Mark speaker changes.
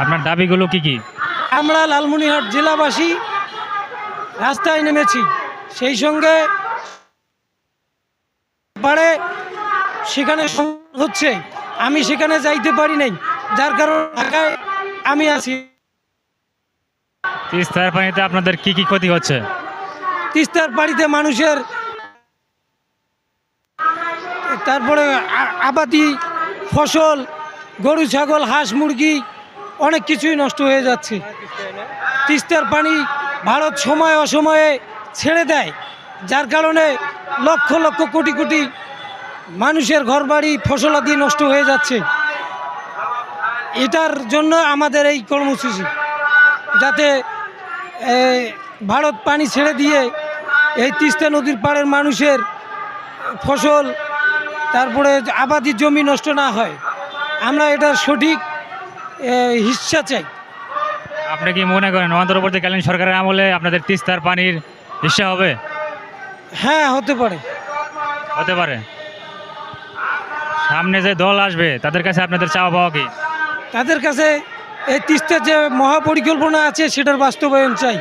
Speaker 1: আপনার দাবিগুলো কি কি?
Speaker 2: আমরা লালমনিরহাট জেলাবাসী রাস্তায় নেমেছি। সেই সঙ্গে পারে সেখানে হচ্ছে। আমি সেখানে যাইতে পারি নাই। যার কারণে ঢাকায় আমি আছি।
Speaker 1: তিস্তার পানিতে আপনাদের কি কি ক্ষতি হচ্ছে?
Speaker 2: তিস্তার বাড়িতে মানুষের তারপরে আবাদি ফসল গরু ছাগল হাঁস মুরগি অনেক কিছুই নষ্ট হয়ে যাচ্ছে। তিস্তার পানি ভারত সময় অসময়ে ছেড়ে দেয়, যার কারণে লক্ষ লক্ষ কোটি কোটি মানুষের ঘরবাড়ি ফসলাদি নষ্ট হয়ে যাচ্ছে। এটার জন্য আমাদের এই কর্মসূচি, যাতে ভারত পানি ছেড়ে দিয়ে এই তিস্তা নদীর পাড়ের মানুষের ফসল, তারপরে আবাদি জমি নষ্ট না হয়। আমরা এটার সঠিক হিস্সা চাই।
Speaker 1: আপনি কি মনে করেন অন্তর্বর্তীকালীন সরকারের আমলে আপনাদের তিস্তার পানির হিস্সা হবে?
Speaker 2: হ্যাঁ হতে পারে।
Speaker 1: হতে পারে। সামনে যে দল আসবে তাদের কাছে আপনাদের চাওয়া পাওয়া কি?
Speaker 2: তাদের কাছে এই তিস্তার যে মহাপরিকল্পনা আছে সেটার বাস্তবায়ন চাই।